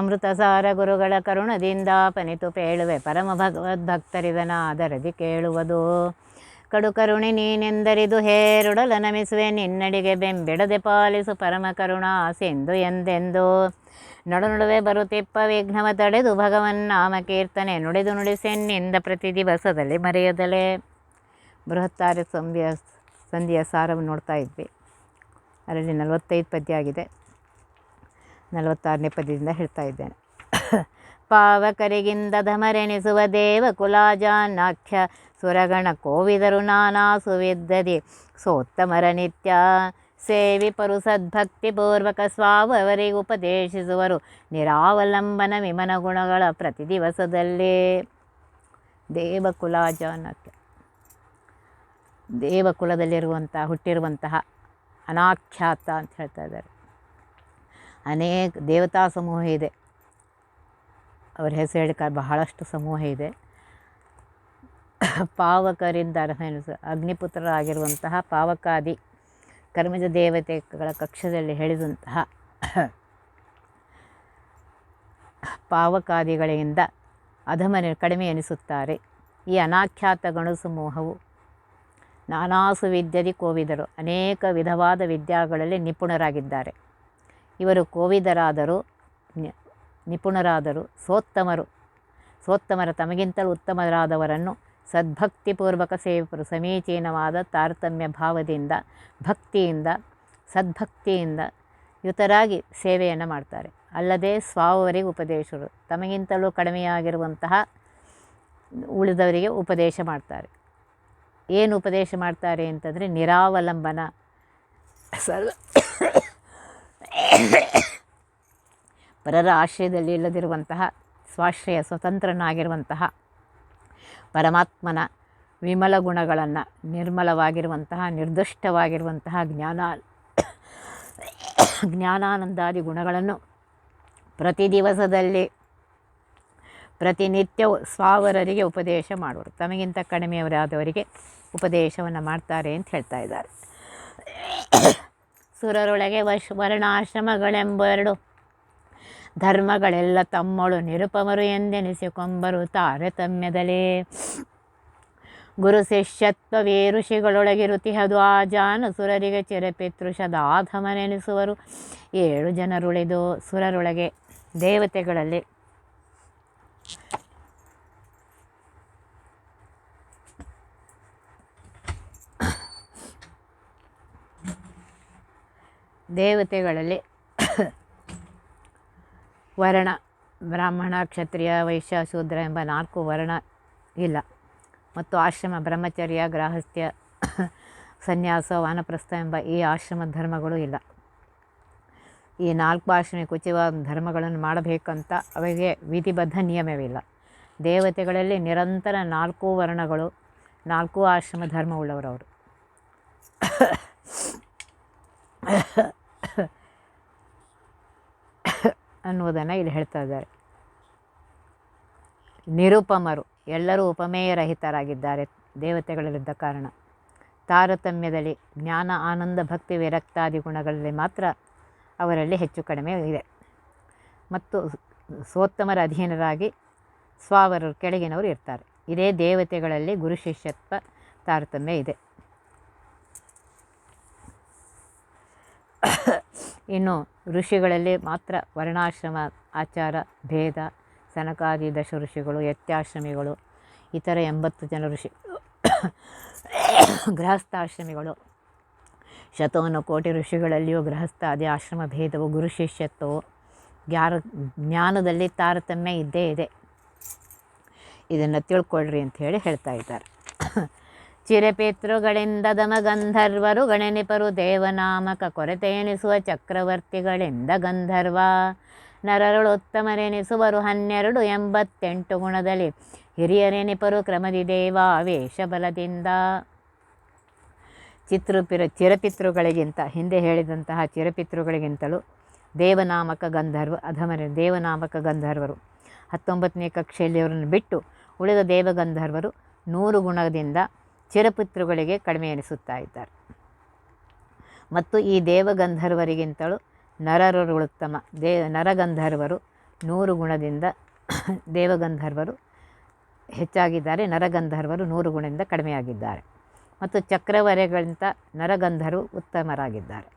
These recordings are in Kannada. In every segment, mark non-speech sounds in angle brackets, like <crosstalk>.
ಅಮೃತಸಾರ ಗುರುಗಳ ಕರುಣದಿಂದ ಪನಿತು ಪೇಳುವೆ ಪರಮ ಭಗವದ್ಭಕ್ತರಿದನಾದರದಿ ಕೇಳುವುದು. ಕಡು ಕರುಣಿ ನೀನೆಂದರಿದು ಹೇರುಡಲ ನಮಿಸುವೆ ನಿನ್ನಡಿಗೆ ಬೆಂಬಿಡದೆ ಪಾಲಿಸು ಪರಮ ಕರುಣಾ ಸಿಂಧು ಎಂದೆಂದು. ನಡು ನಡುವೆ ಬರುತ್ತಿಪ್ಪ ವಿಘ್ನವ ತಡೆದು ಭಗವನ್ ನಾಮ ಕೀರ್ತನೆ ನುಡಿದು ನುಡಿಸೆನ್ನಿಂದ ಪ್ರತಿ ದಿವಸದಲ್ಲಿ ಮರೆಯದಲೇ. ಬೃಹತ್ತಾರೆ ಸಂಧಿಯ ಸಂಧಿಯ ಸಾರವನ್ನು ನೋಡ್ತಾ ಇದ್ವಿ. ಅದರಲ್ಲಿ ನಲವತ್ತೈದು ಪದ್ಯ ಆಗಿದೆ. ನಲವತ್ತಾರನೇ ಪದ್ಯದಿಂದ ಹೇಳ್ತಾ ಇದ್ದೇನೆ. <coughs> ಪಾವಕರಿಗಿಂದ ಧಮರೆನಿಸುವ ದೇವ ಕುಲಾಜಾನಾಖ್ಯ ಸುರಗಣ ಕೋವಿದರು ನಾನಾ ಸುವಿದ್ದದಿ ಸೋತ್ತಮರ ನಿತ್ಯ ಸೇವಿಪರು ಸದ್ಭಕ್ತಿಪೂರ್ವಕ ಸ್ವಾವರಿಗೆ ಉಪದೇಶಿಸುವರು. ನಿರಾವಲಂಬನ ವಿಮನ ಗುಣಗಳ ಪ್ರತಿ ದಿವಸದಲ್ಲಿ. ದೇವಕುಲಾಜಾನಾಖ್ಯ ದೇವಕುಲದಲ್ಲಿರುವಂತಹ ಹುಟ್ಟಿರುವಂತಹ ಅನಾಖ್ಯಾತ ಅಂತ ಹೇಳ್ತಾ ಇದ್ದಾರೆ. ಅನೇಕ ದೇವತಾ ಸಮೂಹ ಇದೆ. ಅವ್ರ ಹೆಸರು ಹೇಳಿಕ ಬಹಳಷ್ಟು ಸಮೂಹ ಇದೆ. ಪಾವಕರಿಂದ ಅಗ್ನಿಪುತ್ರರಾಗಿರುವಂತಹ ಪಾವಕಾದಿ ಕರ್ಮಜ ದೇವತೆಗಳ ಕಕ್ಷದಲ್ಲಿ ಹೇಳಿದಂತಹ ಪಾವಕಾದಿಗಳಿಂದ ಅಧಮನೆ ಕಡಿಮೆ ಎನಿಸುತ್ತಾರೆ. ಈ ಅನಾಖ್ಯಾತ ಗಣ ಸಮೂಹವು ನಾನಾಸು ವಿದ್ಯದಿ ಕೋವಿದರು. ಅನೇಕ ವಿಧವಾದ ವಿದ್ಯಾಗಳಲ್ಲಿ ನಿಪುಣರಾಗಿದ್ದಾರೆ. ಇವರು ಕೋವಿದರಾದರು ನಿಪುಣರಾದರು, ಸೋತ್ತಮರು. ಸೋತ್ತಮರ ತಮಗಿಂತಲೂ ಉತ್ತಮರಾದವರನ್ನು ಸದ್ಭಕ್ತಿಪೂರ್ವಕ ಸೇವಕರು ಸಮೀಚೀನವಾದ ತಾರತಮ್ಯ ಭಾವದಿಂದ, ಭಕ್ತಿಯಿಂದ, ಸದ್ಭಕ್ತಿಯಿಂದ ಯುತರಾಗಿ ಸೇವೆಯನ್ನು ಮಾಡ್ತಾರೆ. ಅಲ್ಲದೆ ಸ್ವಾವರಿಗೆ ಉಪದೇಶರು. ತಮಗಿಂತಲೂ ಕಡಿಮೆಯಾಗಿರುವಂತಹ ಉಳಿದವರಿಗೆ ಉಪದೇಶ ಮಾಡ್ತಾರೆ. ಏನು ಉಪದೇಶ ಮಾಡ್ತಾರೆ ಅಂತಂದರೆ ನಿರಾವಲಂಬನ. ಸರ್ವ ಪರರ ಆಶ್ರಯದಲ್ಲಿ ಇಲ್ಲದಿರುವಂತಹ ಸ್ವಾಶ್ರಯ ಸ್ವತಂತ್ರನಾಗಿರುವಂತಹ ಪರಮಾತ್ಮನ ವಿಮಲ ಗುಣಗಳನ್ನು ನಿರ್ಮಲವಾಗಿರುವಂತಹ, ನಿರ್ದಿಷ್ಟವಾಗಿರುವಂತಹ ಜ್ಞಾನ, ಜ್ಞಾನಾನಂದಾದಿ ಗುಣಗಳನ್ನು ಪ್ರತಿ ದಿವಸದಲ್ಲಿ ಪ್ರತಿನಿತ್ಯವೂ ಸ್ವಾವರರಿಗೆ ಉಪದೇಶ ಮಾಡುವರು. ತಮಗಿಂತ ಕಡಿಮೆಯವರಾದವರಿಗೆ ಉಪದೇಶವನ್ನು ಮಾಡ್ತಾರೆ ಅಂತ ಹೇಳ್ತಾ ಇದ್ದಾರೆ. ಸುರರೊಳಗೆ ವಶ್ ವರ್ಣಾಶ್ರಮಗಳೆಂಬೆರಡು ಧರ್ಮಗಳೆಲ್ಲ ತಮ್ಮಳು ನಿರುಪಮರು ಎಂದೆನಿಸಿಕೊಂಬರು ತಾರತಮ್ಯದಲೇ ಗುರು ಶಿಷ್ಯತ್ವವೇ ಋಷಿಗಳೊಳಗಿರುತಿಹದು ಆ ಜಾನು ಸುರರಿಗೆ ಚಿರಪಿತೃಷದಾಧಮನೆನಿಸುವರು ಏಳು ಜನರುಳಿದು ಸುರರೊಳಗೆ ದೇವತೆಗಳಲ್ಲಿ ದೇವತೆಗಳಲ್ಲಿ <coughs> ವರ್ಣ, ಬ್ರಾಹ್ಮಣ, ಕ್ಷತ್ರಿಯ, ವೈಶ್ಯ, ಶೂದ್ರ ಎಂಬ ನಾಲ್ಕು ವರ್ಣ ಇಲ್ಲ. ಮತ್ತು ಆಶ್ರಮ, ಬ್ರಹ್ಮಚರ್ಯ ಗ್ರಾಹಸ್ಥ್ಯ <coughs> ಸನ್ಯಾಸ, ವಾನಪ್ರಸ್ಥ ಎಂಬ ಈ ಆಶ್ರಮ ಧರ್ಮಗಳು ಇಲ್ಲ. ಈ ನಾಲ್ಕು ಆಶ್ರಮ ಕುಚಿವ ಧರ್ಮಗಳನ್ನು ಮಾಡಬೇಕಂತ ಅವರಿಗೆ ವಿಧಿಬದ್ಧ ನಿಯಮವಿಲ್ಲ. ದೇವತೆಗಳಲ್ಲಿ ನಿರಂತರ ನಾಲ್ಕು ವರ್ಣಗಳು, ನಾಲ್ಕು ಆಶ್ರಮ ಧರ್ಮವುಳ್ಳವರವರು <coughs> ಅನ್ನುವುದನ್ನು ಇಲ್ಲಿ ಹೇಳ್ತಾ ಇದ್ದಾರೆ. ನಿರುಪಮರು ಎಲ್ಲರೂ ಉಪಮೇಯರಹಿತರಾಗಿದ್ದಾರೆ. ದೇವತೆಗಳಲ್ಲಿದ್ದ ಕಾರಣ. ತಾರತಮ್ಯದಲ್ಲಿ ಜ್ಞಾನ, ಆನಂದ, ಭಕ್ತಿ, ವಿರಕ್ತಾದಿ ಗುಣಗಳಲ್ಲಿ ಮಾತ್ರ ಅವರಲ್ಲಿ ಹೆಚ್ಚು ಕಡಿಮೆ ಇದೆ. ಮತ್ತು ಸೋತ್ತಮರ ಅಧೀನರಾಗಿ ಸ್ವಾವರರು ಕೆಳಗಿನವರು ಇರ್ತಾರೆ. ಇದೇ ದೇವತೆಗಳಲ್ಲಿ ಗುರು ಶಿಷ್ಯತ್ವ ತಾರತಮ್ಯ ಇದೆ. ಇನ್ನು ಋಷಿಗಳಲ್ಲಿ ಮಾತ್ರ ವರ್ಣಾಶ್ರಮ, ಆಚಾರ, ಭೇದ, ಸನಕಾದಿ, ದಶ ಋಷಿಗಳು, ಯತ್ಯಾಶ್ರಮಿಗಳು, ಇತರ ಎಂಬತ್ತು ಜನ ಋಷಿ, ಗೃಹಸ್ಥಾಶ್ರಮಿಗಳು ಶತವನ್ನು ಕೋಟಿ ಋಷಿಗಳಲ್ಲಿಯೂ ಗೃಹಸ್ಥಾದಿ, ಆಶ್ರಮ ಭೇದವು ಗುರು ಶಿಷ್ಯತ್ವವು ಯಾರ ಜ್ಞಾನದಲ್ಲಿ ತಾರತಮ್ಯ ಇದ್ದೇ ಇದೆ. ಇದನ್ನು ತಿಳ್ಕೊಳ್ರಿ ಅಂತ ಹೇಳಿ ಹೇಳ್ತಾ ಇದ್ದಾರೆ. ಚಿರಪಿತೃಗಳಿಂದ ಗಣನಿಪರು ದೇವನಾಮಕ ಕೊರತೆ ಎನಿಸುವ ಚಕ್ರವರ್ತಿಗಳಿಂದ ಗಂಧರ್ವ. ನರರುಳು ಉತ್ತಮರೆನಿಸುವರು ಹನ್ನೆರಡು ಎಂಬತ್ತೆಂಟು ಗುಣದಲ್ಲಿ. ಹಿರಿಯರೆನಿಪರು ಕ್ರಮದಿ ದೇವಾವೇಶ ಬಲದಿಂದ ಚಿತ್ರಪಿರ ಚಿರಪಿತೃಗಳಿಗಿಂತ ಹಿಂದೆ ಹೇಳಿದಂತಹ ಚಿರಪಿತೃಗಳಿಗಿಂತಲೂ ದೇವನಾಮಕ ಗಂಧರ್ವ, ಅಧಮರ ದೇವನಾಮಕ ಗಂಧರ್ವರು. ಹತ್ತೊಂಬತ್ತನೇ ಕಕ್ಷೆಯಲ್ಲಿ ಅವರನ್ನು ಬಿಟ್ಟು ಉಳಿದ ದೇವಗಂಧರ್ವರು ನೂರು ಗುಣದಿಂದ ಚಿರಪಿತೃಗಳಿಗೆ ಕಡಿಮೆ ಎನಿಸುತ್ತಾ ಇದ್ದಾರೆ. ಮತ್ತು ಈ ದೇವಗಂಧರ್ವರಿಗಿಂತಲೂ ನರರುಳುತ್ತಮ ದೇ, ನರಗಂಧರ್ವರು ನೂರು ಗುಣದಿಂದ <coughs> ದೇವಗಂಧರ್ವರು ಹೆಚ್ಚಾಗಿದ್ದಾರೆ, ನರಗಂಧರ್ವರು ನೂರು ಗುಣದಿಂದ ಕಡಿಮೆಯಾಗಿದ್ದಾರೆ ಮತ್ತು ಚಕ್ರವರೆಗಳಿಂತ ನರಗಂಧರು ಉತ್ತಮರಾಗಿದ್ದಾರೆ.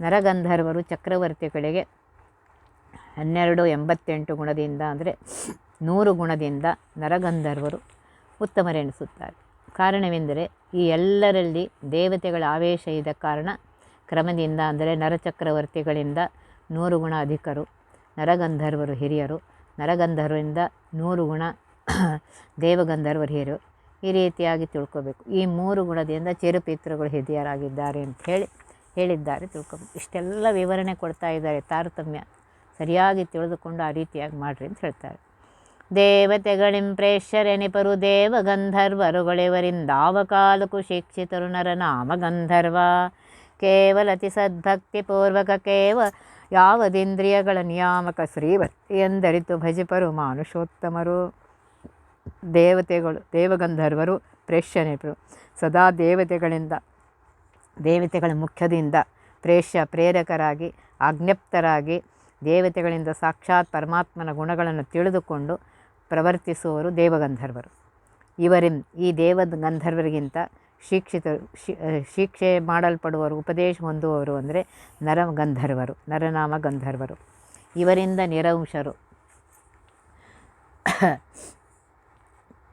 ನರಗಂಧರ್ವರು ಚಕ್ರವರ್ತಿಗಳಿಗೆ ಹನ್ನೆರಡು ಎಂಬತ್ತೆಂಟು ಗುಣದಿಂದ, ಅಂದರೆ ನೂರು ಗುಣದಿಂದ ನರಗಂಧರ್ವರು ಉತ್ತಮರೆನಿಸುತ್ತಾರೆ. ಕಾರಣವೆಂದರೆ ಈ ಎಲ್ಲರಲ್ಲಿ ದೇವತೆಗಳ ಆವೇಶ ಇದ್ದ ಕಾರಣ ಕ್ರಮದಿಂದ, ಅಂದರೆ ನರಚಕ್ರವರ್ತಿಗಳಿಂದ ನೂರು ಗುಣ ಅಧಿಕರು, ನರಗಂಧರ್ವರು ಹಿರಿಯರು, ನರಗಂಧರ್ವರಿಂದ ನೂರು ಗುಣ <clears throat> ದೇವಗಂಧರ್ವರು ಹಿರಿಯರು ಈ ರೀತಿಯಾಗಿ ತಿಳ್ಕೋಬೇಕು. ಈ ಮೂರು ಗುಣದಿಂದ ಚಿರುಪಿತೃಗಳು ಹಿರಿಯರಾಗಿದ್ದಾರೆ ಅಂತ ಹೇಳಿ, ಹೇಳಿದ್ದಾರೆ ತಿಳ್ಕೊಬೇಕು. ಇಷ್ಟೆಲ್ಲ ವಿವರಣೆ ಕೊಡ್ತಾ ಇದ್ದಾರೆ ತಾರತಮ್ಯ. ಸರಿಯಾಗಿ ತಿಳಿದುಕೊಂಡು ಆ ರೀತಿಯಾಗಿ ಮಾಡಿರಿ ಅಂತ ಹೇಳ್ತಾರೆ. ದೇವತೆಗಳಿಂ ಪ್ರೇಷ್ಯರೆನಿಪರು ದೇವ ಗಂಧರ್ವರುಗಳಿವರಿಂದಾವ ಕಾಲಕ್ಕೂ ಶಿಕ್ಷಿತರು ನರನಾಮ ಗಂಧರ್ವ ಕೇವಲ ಅತಿ ಸದ್ಭಕ್ತಿಪೂರ್ವಕ ಕೇವ ಯಾವದಿಂದ್ರಿಯಗಳ ನಿಯಾಮಕ ಶ್ರೀವರ್ತಿ ಎಂದರಿತು ಭಜಿಪರು ಮಾನುಷೋತ್ತಮರು ದೇವತೆಗಳು, ದೇವಗಂಧರ್ವರು, ಪ್ರೇಷ್ಯನಿಪರು, ಸದಾ ದೇವತೆಗಳಿಂದ, ದೇವತೆಗಳ ಮುಖ್ಯದಿಂದ ಪ್ರೇಷ್ಯ ಪ್ರೇರಕರಾಗಿ, ಆಜ್ಞಪ್ತರಾಗಿ ದೇವತೆಗಳಿಂದ ಸಾಕ್ಷಾತ್ ಪರಮಾತ್ಮನ ಗುಣಗಳನ್ನು ತಿಳಿದುಕೊಂಡು ಪ್ರವರ್ತಿಸುವವರು ದೇವಗಂಧರ್ವರು. ಇವರಿಂ ಈ ದೇವ ಗಂಧರ್ವರಿಗಿಂತ ಶಿಕ್ಷಿತರು ಶಿಕ್ಷೆ ಮಾಡಲ್ಪಡುವರು ಉಪದೇಶ ಹೊಂದುವವರು ಅಂದರೆ ನರ ಗಂಧರ್ವರು ನರನಾಮ ಗಂಧರ್ವರು ಇವರಿಂದ ನಿರಂಶರು.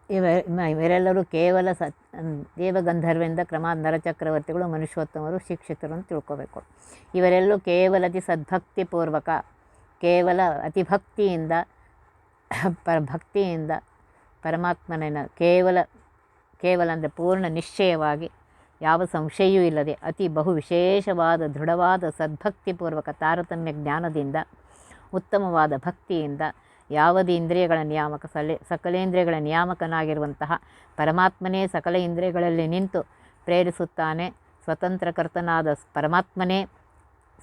ಇವ ಇವರೆಲ್ಲರೂ ಕೇವಲ ಸ ದೇವಗಂಧರ್ವರಿಂದ ಕ್ರಮ ನರಚಕ್ರವರ್ತಿಗಳು, ಮನುಷ್ಯೋತ್ತಮರು, ಶಿಕ್ಷಿತರು ಅಂತ ತಿಳ್ಕೋಬೇಕು. ಇವರೆಲ್ಲೂ ಕೇವಲ ಅತಿ ಸದ್ಭಕ್ತಿಪೂರ್ವಕ, ಕೇವಲ ಅತಿ ಭಕ್ತಿಯಿಂದ ಪ ಭಕ್ತಿಯಿಂದ ಪರಮಾತ್ಮನ ಕೇವಲ ಕೇವಲ ಅಂದರೆ ಪೂರ್ಣ ನಿಶ್ಚಯವಾಗಿ ಯಾವ ಸಂಶಯೂ ಇಲ್ಲದೆ ಅತಿ ಬಹು ವಿಶೇಷವಾದ, ದೃಢವಾದ, ಸದ್ಭಕ್ತಿಪೂರ್ವಕ, ತಾರತಮ್ಯ ಜ್ಞಾನದಿಂದ, ಉತ್ತಮವಾದ ಭಕ್ತಿಯಿಂದ ಯಾವುದೇ ಇಂದ್ರಿಯಗಳ ನಿಯಾಮಕ, ಸಲೆ ಸಕಲೇಂದ್ರಿಯಗಳ ನಿಯಾಮಕನಾಗಿರುವಂತಹ ಪರಮಾತ್ಮನೇ ಸಕಲ ಇಂದ್ರಿಯಗಳಲ್ಲಿ ನಿಂತು ಪ್ರೇರಿಸುತ್ತಾನೆ. ಸ್ವತಂತ್ರಕರ್ತನಾದ ಪರಮಾತ್ಮನೇ,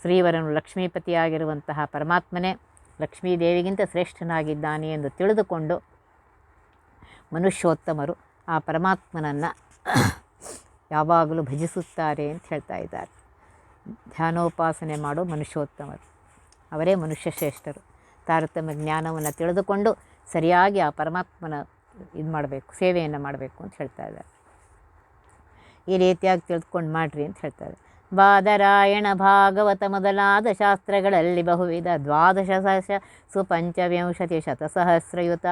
ಶ್ರೀವರನು ಲಕ್ಷ್ಮೀಪತಿಯಾಗಿರುವಂತಹ ಪರಮಾತ್ಮನೇ ಲಕ್ಷ್ಮೀದೇವಿಗಿಂತ ಶ್ರೇಷ್ಠನಾಗಿದ್ದಾನೆ ಎಂದು ತಿಳಿದುಕೊಂಡು ಮನುಷ್ಯೋತ್ತಮರು ಆ ಪರಮಾತ್ಮನನ್ನು ಯಾವಾಗಲೂ ಭಜಿಸುತ್ತಾರೆ ಅಂತ ಹೇಳ್ತಾ ಇದ್ದಾರೆ. ಧ್ಯಾನೋಪಾಸನೆ ಮಾಡೋ ಮನುಷ್ಯೋತ್ತಮರು. ಅವರೇ ಮನುಷ್ಯ ಶ್ರೇಷ್ಠರು. ತಾರತಮ್ಯ ಜ್ಞಾನವನ್ನು ತಿಳಿದುಕೊಂಡು ಸರಿಯಾಗಿ ಆ ಪರಮಾತ್ಮನ ಇದು ಮಾಡಬೇಕು, ಸೇವೆಯನ್ನು ಮಾಡಬೇಕು ಅಂತ ಹೇಳ್ತಾ ಇದ್ದಾರೆ. ಈ ರೀತಿಯಾಗಿ ತಿಳ್ಕೊಂಡು ಮಾಡಿರಿ ಅಂತ ಹೇಳ್ತಾರೆ ಬಾದರಾಯಣ ಭಾಗವತ ಮೊದಲಾದ ಶಾಸ್ತ್ರಗಳಲ್ಲಿ ಬಹುವಿಧ ದ್ವಾದಶ ಸಹಸ್ರ ಸುಪಂಚವಿಂಶತಿ ಶತಸಹಸ್ರಯುತ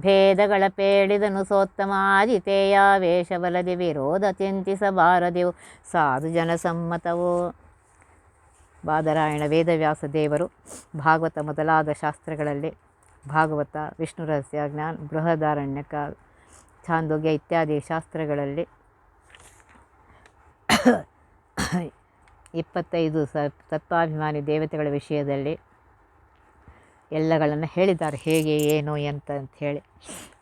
ಭೇದಗಳ ಪೇಳಿದನು ಸೋತ್ತಮ ಆದಿತೇಯ ವೇಷವಲದಿ ವಿರೋಧ ಚಿಂತಿಸಬಾರದೆವು. ಸಾಧು ಜನಸಮ್ಮತವು. ಬಾದರಾಯಣ ವೇದವ್ಯಾಸ ದೇವರು ಭಾಗವತ ಮೊದಲಾದ ಶಾಸ್ತ್ರಗಳಲ್ಲಿ ಭಾಗವತ, ವಿಷ್ಣು ರಹಸ್ಯ, ಜ್ಞಾನ, ಬೃಹದಾರಣ್ಯಕ, ಛಾಂದೋಗ್ಯ ಇತ್ಯಾದಿ ಶಾಸ್ತ್ರಗಳಲ್ಲಿ ಇಪ್ಪತ್ತೈದು ಸ ತತ್ವಾಭಿಮಾನಿ ದೇವತೆಗಳ ವಿಷಯದಲ್ಲಿ ಎಲ್ಲಗಳನ್ನು ಹೇಳಿದ್ದಾರೆ. ಹೇಗೆ, ಏನು, ಎಂತ ಅಂತ ಹೇಳಿ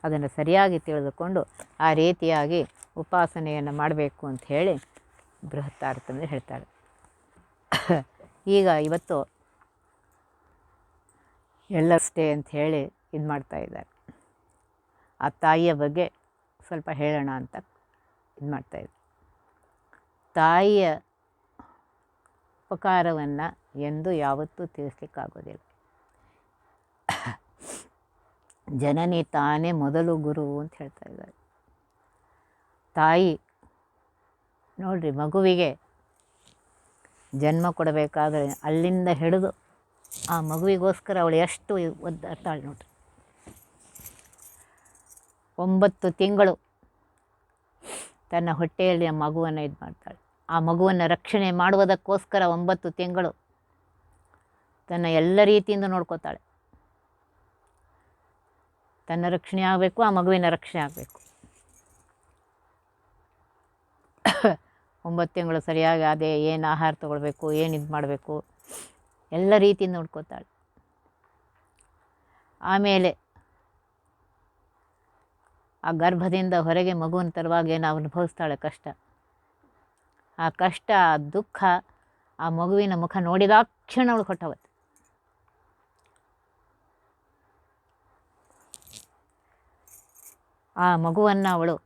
ಅದನ್ನು ಸರಿಯಾಗಿ ತಿಳಿದುಕೊಂಡು ಆ ರೀತಿಯಾಗಿ ಉಪಾಸನೆಯನ್ನು ಮಾಡಬೇಕು ಅಂತ ಹೇಳಿ ಬೃಹತ್ತಾರ್ಥಂದ್ರೆ ಹೇಳ್ತಾರೆ. ಈಗ ಇವತ್ತು ಎಲ್ಲಷ್ಟೇ ಅಂತ ಹೇಳಿ ಇದು ಮಾಡ್ತಾ ಇದ್ದಾರೆ. ಆ ತಾಯಿಯ ಬಗ್ಗೆ ಸ್ವಲ್ಪ ಹೇಳೋಣ ಅಂತ ಇದು ಮಾಡ್ತಾಯಿದ್ದೆ ತಾಯಿಯ ಉಪಕಾರವನ್ನು ಎಂದು ಯಾವತ್ತೂ ತಿಳಿಸ್ಲಿಕ್ಕಾಗೋದಿಲ್ಲ. ಜನನಿ ತಾನೇ ಮೊದಲು ಗುರು ಅಂತ ಹೇಳ್ತಾ ಇದ್ದಾರೆ. ತಾಯಿ, ನೋಡ್ರಿ ಮಗುವಿಗೆ ಜನ್ಮ ಕೊಡಬೇಕಾದ್ರೆ ಅಲ್ಲಿಂದ ಹಿಡಿದು ಆ ಮಗುವಿಗೋಸ್ಕರ ಅವಳು ಎಷ್ಟು ಒದ್ದಾಡ್ತಾಳೆ ನೋಡ್ರಿ. ಒಂಬತ್ತು ತಿಂಗಳು ತನ್ನ ಹೊಟ್ಟೆಯಲ್ಲಿ ಆ ಮಗುವನ್ನು ಇದು ಮಾಡ್ತಾಳೆ ಆ ಮಗುವನ್ನು ರಕ್ಷಣೆ ಮಾಡುವುದಕ್ಕೋಸ್ಕರ ಒಂಬತ್ತು ತಿಂಗಳು ತನ್ನ ಎಲ್ಲ ರೀತಿಯಿಂದ ನೋಡ್ಕೋತಾಳೆ. ತನ್ನ ರಕ್ಷಣೆ ಆಗಬೇಕು, ಆ ಮಗುವಿನ ರಕ್ಷಣೆ ಆಗಬೇಕು. ಒಂಬತ್ತು ತಿಂಗಳು ಸರಿಯಾಗಿ ಅದೇ ಏನು ಆಹಾರ ತಗೊಳ್ಬೇಕು, ಏನು ಇದು ಮಾಡಬೇಕು, ಎಲ್ಲ ರೀತಿಯಿಂದ ನೋಡ್ಕೋತಾಳೆ. ಆಮೇಲೆ ಆ ಗರ್ಭದಿಂದ ಹೊರಗೆ ಮಗುವಿನ ತರುವಾಗ ಏನು ಅನುಭವಿಸ್ತಾಳೆ ಕಷ್ಟ? ಆ ಕಷ್ಟ, ಆ ದುಃಖ, ಆ ಮಗುವಿನ ಮುಖ ನೋಡಿದಾಕ್ಷಣ ಅವಳು ಕೊಟ್ಟವತ್ತು ಆ ಮಗುವನ್ನು ಅವಳು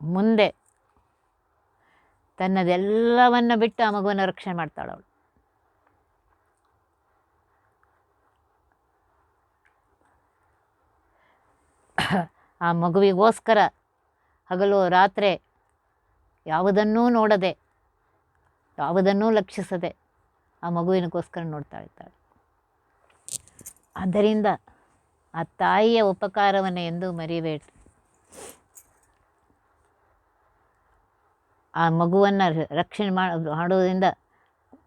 ಮುಂದೆ ತನ್ನದೆಲ್ಲವನ್ನು ಬಿಟ್ಟು ಆ ಮಗುವನ್ನು ರಕ್ಷಣೆ ಮಾಡ್ತಾಳು ಅವಳು. ಆ ಮಗುವಿಗೋಸ್ಕರ ಹಗಲು, ರಾತ್ರಿ ಯಾವುದನ್ನೂ ನೋಡದೆ, ಯಾವುದನ್ನೂ ಲಕ್ಷಿಸದೆ ಆ ಮಗುವಿನಗೋಸ್ಕರ ನೋಡ್ತಾ ಇರ್ತಾಳೆ. ಆದ್ದರಿಂದ ಆ ತಾಯಿಯ ಉಪಕಾರವನ್ನು ಎಂದೂ ಮರಿಬೇಡಿ. ಆ ಮಗುವನ್ನು ರಕ್ಷಣೆ ಮಾಡೋದ್ರಿಂದ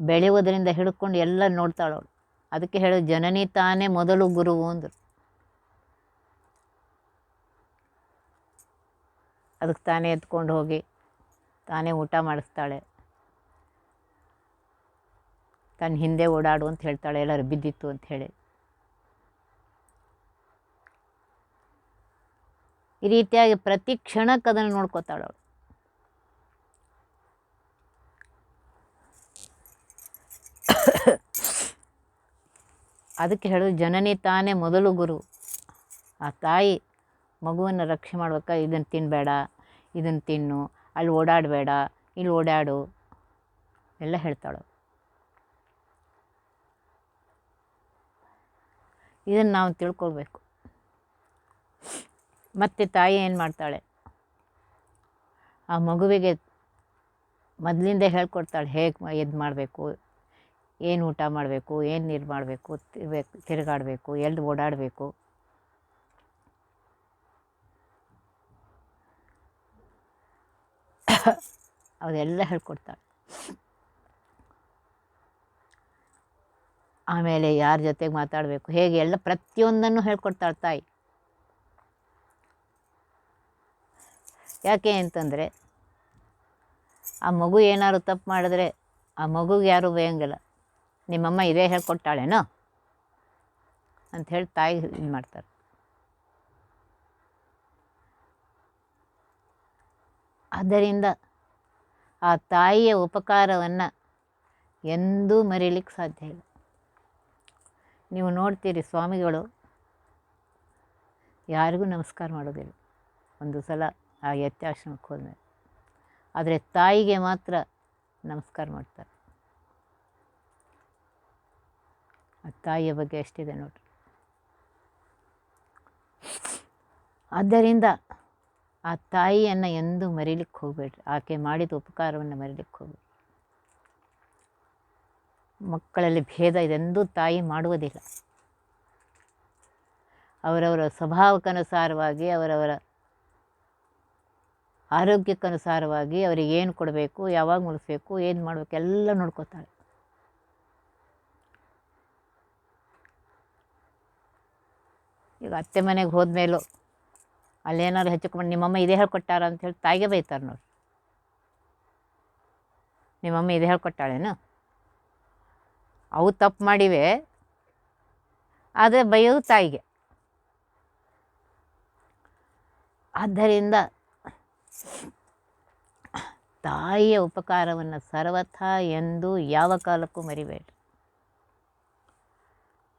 ಬೆಳೆಯುವುದರಿಂದ ಹಿಡ್ಕೊಂಡು ಎಲ್ಲ ನೋಡ್ತಾಳವಳು ಅದಕ್ಕೆ ಹೇಳೋದು ಜನನಿ ತಾನೇ ಮೊದಲು ಗುರುವು ಅಂದರು. ಅದಕ್ಕೆ ತಾನೇ ಎತ್ಕೊಂಡು ಹೋಗಿ ತಾನೇ ಊಟ ಮಾಡಿಸ್ತಾಳೆ. ತನ್ನ ಹಿಂದೆ ಓಡಾಡು ಅಂತ ಹೇಳ್ತಾಳೆ, ಎಲ್ಲರೂ ಬಿದ್ದಿತ್ತು ಅಂತ ಹೇಳಿ. ಈ ರೀತಿಯಾಗಿ ಪ್ರತಿ ಕ್ಷಣಕ್ಕೆ ಅದನ್ನು ನೋಡ್ಕೋತಾಳೆ ಅವಳು. ಅದಕ್ಕೆ ಹೇಳೋದು, ಜನನಿ ತಾನೇ ಮೊದಲು ಗುರು. ಆ ತಾಯಿ ಮಗುವನ್ನು ರಕ್ಷೆ ಮಾಡ್ಬೇಕಾ ಇದನ್ನು ತಿನ್ನಬೇಡ ಇದನ್ನು ತಿನ್ನು ಅಲ್ಲಿ ಓಡಾಡಬೇಡ, ಇಲ್ಲಿ ಓಡಾಡು ಎಲ್ಲ ಹೇಳ್ತಾಳು. ಇದನ್ನು ನಾವು ತಿಳ್ಕೊಳ್ಬೇಕು. ಮತ್ತು ತಾಯಿ ಏನು ಮಾಡ್ತಾಳೆ? ಆ ಮಗುವಿಗೆ ಮೊದಲಿಂದ ಹೇಳ್ಕೊಡ್ತಾಳೆ, ಹೇಗೆ ಇದು ಮಾಡಬೇಕು, ಏನು ಊಟ ಮಾಡಬೇಕು, ಏನು ನೀರು ಮಾಡಬೇಕು ತಿರ್ಬೇಕು ತಿರುಗಾಡಬೇಕು ಎಲ್ಲಿ ಓಡಾಡಬೇಕು. ಅದೆಲ್ಲ ಹೇಳ್ಕೊಡ್ತಾಳೆ. ಆಮೇಲೆ ಯಾರ ಜೊತೆಗೆ ಮಾತಾಡಬೇಕು? ಹೇಗೆ? ಎಲ್ಲ ಪ್ರತಿಯೊಂದನ್ನು ಹೇಳ್ಕೊಡ್ತಾಳೆ ತಾಯಿ. ಯಾಕೆ ಅಂತಂದರೆ, ಆ ಮಗು ಏನಾದ್ರು ತಪ್ಪು ಮಾಡಿದ್ರೆ ಆ ಮಗುಗೆ ಯಾರೂ ಬೇಯಂಗಿಲ್ಲ. ನಿಮ್ಮಮ್ಮ ಇದೇ ಹೇಳ್ಕೊಟ್ಟಾಳೇನೋ? ಅಂಥೇಳಿ ತಾಯಿ ಇದು ಮಾಡ್ತಾರೆ ಆದ್ದರಿಂದ ಆ ತಾಯಿಯ ಉಪಕಾರವನ್ನು ಎಂದೂ ಮರೀಲಿಕ್ಕೆ ಸಾಧ್ಯ ಇಲ್ಲ. ನೀವು ನೋಡ್ತೀರಿ ಸ್ವಾಮಿಗಳು, ಯಾರಿಗೂ ನಮಸ್ಕಾರ ಮಾಡೋದಿಲ್ಲ. ಒಂದು ಸಲ ಆ ಯತ್ಯಾಶ್ರಮಕ್ಕೆ ಹೋದ್ಮೇಲೆ. ಆದರೆ ತಾಯಿಗೆ ಮಾತ್ರ ನಮಸ್ಕಾರ ಮಾಡ್ತಾರೆ. ಆ ತಾಯಿಯ ಬಗ್ಗೆ ಎಷ್ಟಿದೆ ನೋಡ್ರಿ. ಆದ್ದರಿಂದ ಆ ತಾಯಿಯನ್ನು ಎಂದೂ ಮರೀಲಿಕ್ಕೆ ಹೋಗಬೇಡ್ರಿ. ಆಕೆ ಮಾಡಿದ ಉಪಕಾರವನ್ನು ಮರೀಲಿಕ್ಕೆ ಹೋಗಬೇಡ್ರಿ. ಮಕ್ಕಳಲ್ಲಿ ಭೇದ ಇದೆಂದೂ ತಾಯಿ ಮಾಡುವುದಿಲ್ಲ. ಅವರವರ ಸ್ವಭಾವಕ್ಕನುಸಾರವಾಗಿ, ಅವರವರ ಆರೋಗ್ಯಕ್ಕನುಸಾರವಾಗಿ ಅವರಿಗೆ ಏನು ಕೊಡಬೇಕು, ಯಾವಾಗ ಮುಳಿಸ್ಬೇಕು ಏನು ಮಾಡಬೇಕು, ಎಲ್ಲ ನೋಡ್ಕೋತಾಳೆ ಈಗ ಅತ್ತೆ ಮನೆಗೆ ಹೋದ್ಮೇಲೂ ಅಲ್ಲೇನಾದ್ರು ಹೆಚ್ಚು ನಿಮ್ಮಮ್ಮ ಇದೇ ಹೇಳ್ಕೊಟ್ಟಾರ ಅಂತ ಹೇಳಿ ತಾಯಿಗೆ ಬೈತಾರೆ ನೋಡಿ ನಿಮ್ಮಮ್ಮ ಇದೇ ಹೇಳ್ಕೊಟ್ಟಾಳೇನು? ಅವು ತಪ್ಪು ಮಾಡಿವೆ, ಆದರೆ ಬೈಯೋದು ತಾಯಿಗೆ. ಆದ್ದರಿಂದ ತಾಯಿಯ ಉಪಕಾರವನ್ನು ಸರ್ವಥ ಎಂದು ಯಾವ ಕಾಲಕ್ಕೂ ಮರಿಬೇಡಿ.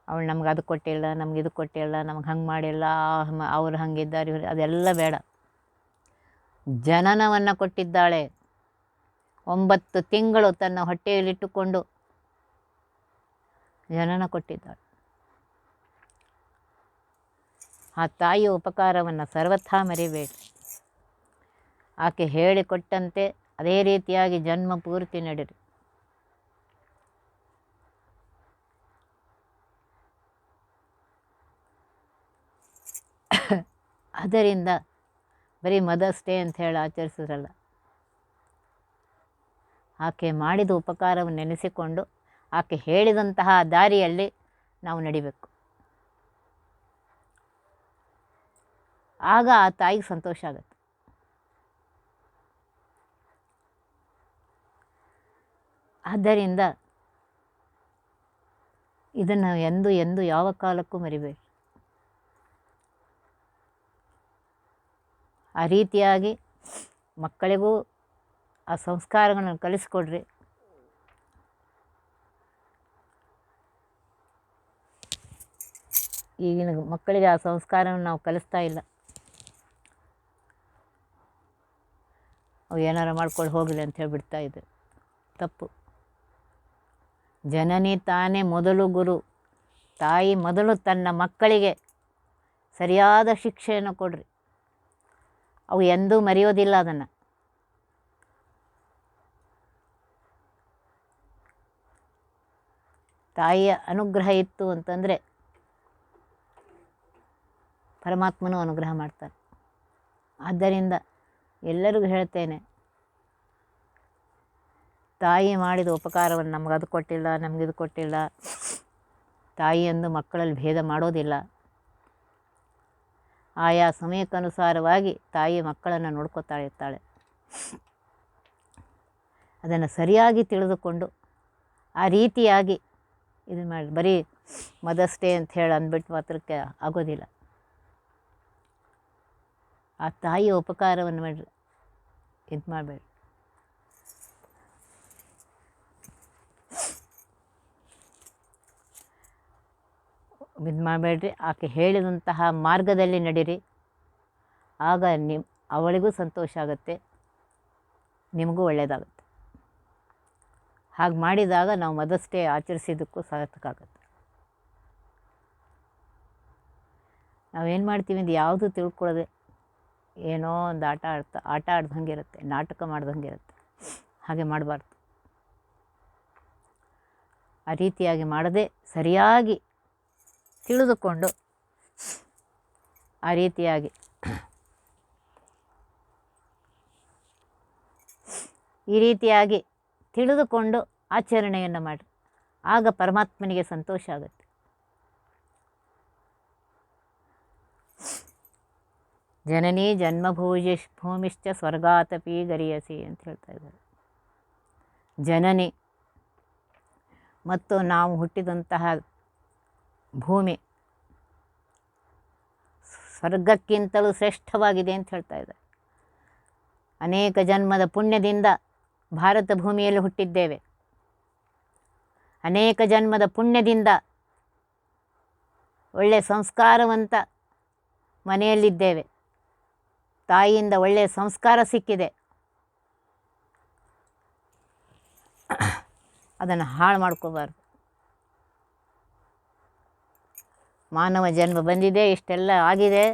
ಅವಳು ನಮ್ಗೆ ಅದು ಕೊಟ್ಟಿಲ್ಲ, ನಮ್ಗೆ ಇದು ಕೊಟ್ಟಿಲ್ಲ, ನಮ್ಗೆ ಹಂಗೆ ಮಾಡಿಲ್ಲ ಅವ್ರು ಹಂಗಿದ್ದಾರೆ, ಇವ್ರು ಅದೆಲ್ಲ ಬೇಡ. ಜನನವನ್ನು ಕೊಟ್ಟಿದ್ದಾಳೆ. ಒಂಬತ್ತು ತಿಂಗಳು ತನ್ನ ಹೊಟ್ಟೆಯಲ್ಲಿಟ್ಟುಕೊಂಡು ಜನನ ಕೊಟ್ಟಿದ್ದಾಳೆ. ಆ ತಾಯಿಯ ಉಪಕಾರವನ್ನು ಸರ್ವಥಾ ಮರಿಬೇಡಿ. ಆಕೆ ಹೇಳಿಕೊಟ್ಟಂತೆ ಅದೇ ರೀತಿಯಾಗಿ ಜನ್ಮ ಪೂರ್ತಿ ನಡೀರಿ. ಅದರಿಂದ ಬರೀ ಮದರ್ಸ್ ಡೇ ಅಂತ ಹೇಳಿ ಆಚರಿಸಿದ್ರಲ್ಲ. ಆಕೆ ಮಾಡಿದ ಉಪಕಾರವನ್ನು ನೆನೆಸಿಕೊಂಡು ಆಕೆ ಹೇಳಿದಂತಹ ದಾರಿಯಲ್ಲಿ ನಾವು ನಡಿಬೇಕು. ಆಗ ಆ ತಾಯಿಗೆ ಸಂತೋಷ ಆಗುತ್ತೆ. ಆದ್ದರಿಂದ ಇದನ್ನು ಎಂದು ಎಂದು ಯಾವ ಕಾಲಕ್ಕೂ ಮರಿಬೇಡಿ. ಆ ರೀತಿಯಾಗಿ ಮಕ್ಕಳಿಗೂ ಆ ಸಂಸ್ಕಾರಗಳನ್ನು ಕಲಿಸ್ಕೊಡ್ರಿ. ಈಗಿನ ಮಕ್ಕಳಿಗೆ ಆ ಸಂಸ್ಕಾರವನ್ನು ನಾವು ಕಲಿಸ್ತಾ ಇಲ್ಲ. ಅವು ಏನಾರು ಮಾಡ್ಕೊಂಡು ಹೋಗಲಿ ಅಂತ ಹೇಳಿಬಿಡ್ತಾ ಇದ್ದೆ ತಪ್ಪು. ಜನನಿ ತಾನೇ ಮೊದಲು ಗುರು. ತಾಯಿ ಮೊದಲು ತನ್ನ ಮಕ್ಕಳಿಗೆ ಸರಿಯಾದ ಶಿಕ್ಷೆಯನ್ನು ಕೊಡ್ರಿ. ಅವು ಎಂದೂ ಮರೆಯೋದಿಲ್ಲ ಅದನ್ನು. ತಾಯಿಯ ಅನುಗ್ರಹ ಇತ್ತು ಅಂತಂದರೆ ಪರಮಾತ್ಮನೂ ಅನುಗ್ರಹ ಮಾಡ್ತಾರೆ ಆದ್ದರಿಂದ ಎಲ್ಲರಿಗೂ ಹೇಳ್ತೇನೆ, ತಾಯಿ ಮಾಡಿದ ಉಪಕಾರವನ್ನು ನಮ್ಗೆ ಅದು ಕೊಟ್ಟಿಲ್ಲ ನಮಗಿದು ಕೊಟ್ಟಿಲ್ಲ. ತಾಯಿಯಂದು ಮಕ್ಕಳಲ್ಲಿ ಭೇದ ಮಾಡೋದಿಲ್ಲ. ಆಯಾ ಸಮಯಕ್ಕನುಸಾರವಾಗಿ ತಾಯಿ ಮಕ್ಕಳನ್ನು ನೋಡ್ಕೋತಾ ಇರ್ತಾಳೆ. ಅದನ್ನು ಸರಿಯಾಗಿ ತಿಳಿದುಕೊಂಡು ಆ ರೀತಿಯಾಗಿ ಇದು ಮಾಡಿ, ಬರೀ ಮದರ್ಸ್ ಡೇ ಅಂತ ಹೇಳಿ ಅಂದ್ಬಿಟ್ಟು ಮಾತ್ರಕ್ಕೆ ಆಗೋದಿಲ್ಲ. ಆ ತಾಯಿಯ ಉಪಕಾರವನ್ನು ಮಾಡಿ, ಇದು ಮಾಡಬೇಡಿ. ಇದು ಮಾಡಬೇಡ್ರಿ. ಆಕೆ ಹೇಳಿದಂತಹ ಮಾರ್ಗದಲ್ಲಿ ನಡೀರಿ. ಆಗ ನಿಮ್ಮ ಅವಳಿಗೂ ಸಂತೋಷ ಆಗುತ್ತೆ. ನಿಮಗೂ ಒಳ್ಳೆಯದಾಗುತ್ತೆ ಹಾಗೆ ಮಾಡಿದಾಗ ನಾವು ಮದರ್ಸ್ ಡೇ ಆಚರಿಸಿದ್ದಕ್ಕೂ ಸಾರ್ಥಕ ಆಗುತ್ತೆ. ನಾವೇನು ಮಾಡ್ತೀವಿ ಅಂತ ಯಾವುದು ತಿಳ್ಕೊಳ್ಳೋದೆ. ಏನೋ ಒಂದು ಆಟ ಆಡ್ತಾ, ಆಟ ಆಡ್ದಂಗೆ ಇರುತ್ತೆ, ನಾಟಕ ಮಾಡ್ದಂಗೆ ಇರುತ್ತೆ. ಹಾಗೆ ಮಾಡಬಾರ್ದು. ಆ ರೀತಿಯಾಗಿ ಮಾಡದೆ ಸರಿಯಾಗಿ ತಿಳಿದುಕೊಂಡು ಆ ರೀತಿಯಾಗಿ. ಈ ರೀತಿಯಾಗಿ ತಿಳಿದುಕೊಂಡು ಆಚರಣೆಯನ್ನು ಮಾಡಿ ಆಗ ಪರಮಾತ್ಮನಿಗೆ ಸಂತೋಷ ಆಗುತ್ತೆ. ಜನನಿ ಜನ್ಮಭೂಜಿ ಭೂಮಿಶ್ಚ ಸ್ವರ್ಗಾತಪಿ ಗರಿಯಸಿ ಅಂತ ಹೇಳ್ತಾ ಇದ್ದಾರೆ. ಜನನಿ ಮತ್ತು ನಾವು ಹುಟ್ಟಿದಂತಹ ಭೂಮಿ. ಸ್ವರ್ಗಕ್ಕಿಂತಲೂ ಶ್ರೇಷ್ಠವಾಗಿದೆ ಅಂತ ಹೇಳ್ತಾ ಇದ್ದಾರೆ. ಅನೇಕ ಜನ್ಮದ ಪುಣ್ಯದಿಂದ ಭಾರತ ಭೂಮಿಯಲ್ಲಿ ಹುಟ್ಟಿದ್ದೇವೆ. ಅನೇಕ ಜನ್ಮದ ಪುಣ್ಯದಿಂದ ಒಳ್ಳೆಯ ಸಂಸ್ಕಾರವಂತ ಮನೆಯಲ್ಲಿದ್ದೇವೆ. ತಾಯಿಯಿಂದ ಒಳ್ಳೆಯ ಸಂಸ್ಕಾರ ಸಿಕ್ಕಿದೆ. ಅದನ್ನು ಹಾಳು ಮಾಡ್ಕೋಬಾರ್ದು. ಮಾನವ ಜನ್ಮ ಬಂದಿದೆ, ಇಷ್ಟೆಲ್ಲ ಆಗಿದೆ.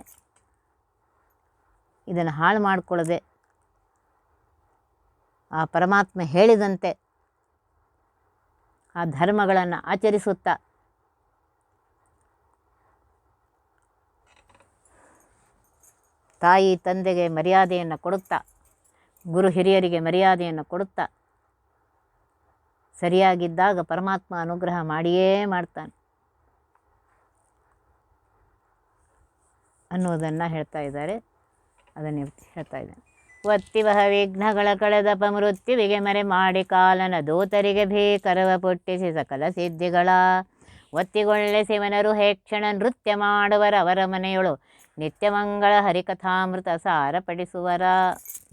ಇದನ್ನು ಹಾಳು ಮಾಡಿಕೊಳ್ಳದೆ ಆ ಪರಮಾತ್ಮ ಹೇಳಿದಂತೆ ಆ ಧರ್ಮಗಳನ್ನು ಆಚರಿಸುತ್ತಾ ತಾಯಿ ತಂದೆಗೆ ಮರ್ಯಾದೆಯನ್ನು ಕೊಡುತ್ತಾ, ಗುರು ಹಿರಿಯರಿಗೆ ಮರ್ಯಾದೆಯನ್ನು ಕೊಡುತ್ತಾ, ಸರಿಯಾಗಿದ್ದಾಗ ಪರಮಾತ್ಮ ಅನುಗ್ರಹ ಮಾಡಿಯೇ ಮಾಡ್ತಾನೆ. ಅನ್ನೋದನ್ನು ಹೇಳ್ತಾ ಇದ್ದಾರೆ. ಅದನ್ನು ಹೇಳ್ತಾ ಇದ್ದಾನೆ ಒತ್ತಿವಹ ವಿಘ್ನಗಳ ಕಳೆದ ಮೃತ್ಯುವಿಗೆ ಮರೆ ಮಾಡಿ ಕಾಲನ ದೂತರಿಗೆ ಭೀಕರವ ಪುಟ್ಟಿಸಿ ಸಕಲ ಸಿದ್ಧಿಗಳ. ಒತ್ತಿಗೊಳ್ಳೆ ಶಿವನರು ಹೇಕ್ಷಣ ನೃತ್ಯ ಮಾಡುವರ ಅವರ ಮನೆಯೊಳು ನಿತ್ಯಮಂಗಳ ಹರಿಕಥಾಮೃತ ಸಾರ ಪಡಿಸುವರ